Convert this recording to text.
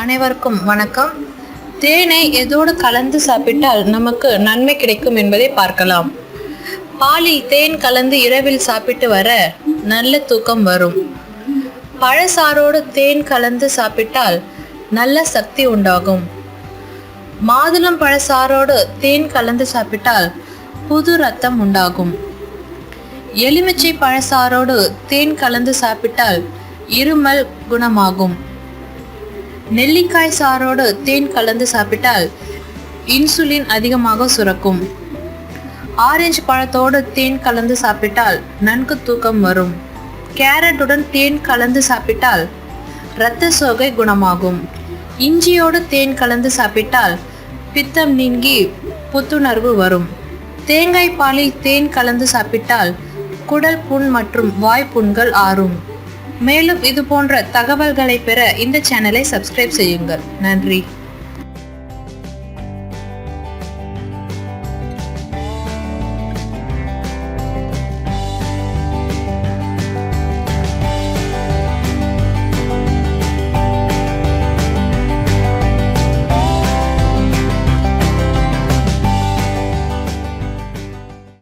அனைவருக்கும் வணக்கம். தேனை எதோடு கலந்து சாப்பிட்டால் நமக்கு நன்மை கிடைக்கும் என்பதை பார்க்கலாம். பாலில் தேன் கலந்து இரவில் சாப்பிட்டு வர நல்ல தூக்கம் வரும். பழசாரோடு தேன் கலந்து சாப்பிட்டால் நல்ல சக்தி உண்டாகும். மாதுளம் பழசாரோடு தேன் கலந்து சாப்பிட்டால் புது ரத்தம் உண்டாகும். எலுமிச்சை பழசாரோடு தேன் கலந்து சாப்பிட்டால் இருமல் குணமாகும். நெல்லிக்காய் சாரோடு தேன் கலந்து சாப்பிட்டால் இன்சுலின் அதிகமாக சுரக்கும். ஆரஞ்சு பழத்தோடு தேன் கலந்து சாப்பிட்டால் நன்கு தூக்கம் வரும். கேரட்டுடன் தேன் கலந்து சாப்பிட்டால் இரத்த சோகை குணமாகும். இஞ்சியோடு தேன் கலந்து சாப்பிட்டால் பித்தம் நீங்கி புத்துணர்வு வரும். தேங்காய் பாலில் தேன் கலந்து சாப்பிட்டால் குடல் புண் மற்றும் வாய்ப்புண்கள் ஆறும். மேலும் இது போன்ற தகவல்களை பெற இந்த சேனலை சப்ஸ்கிரைப் செய்யுங்கள். நன்றி.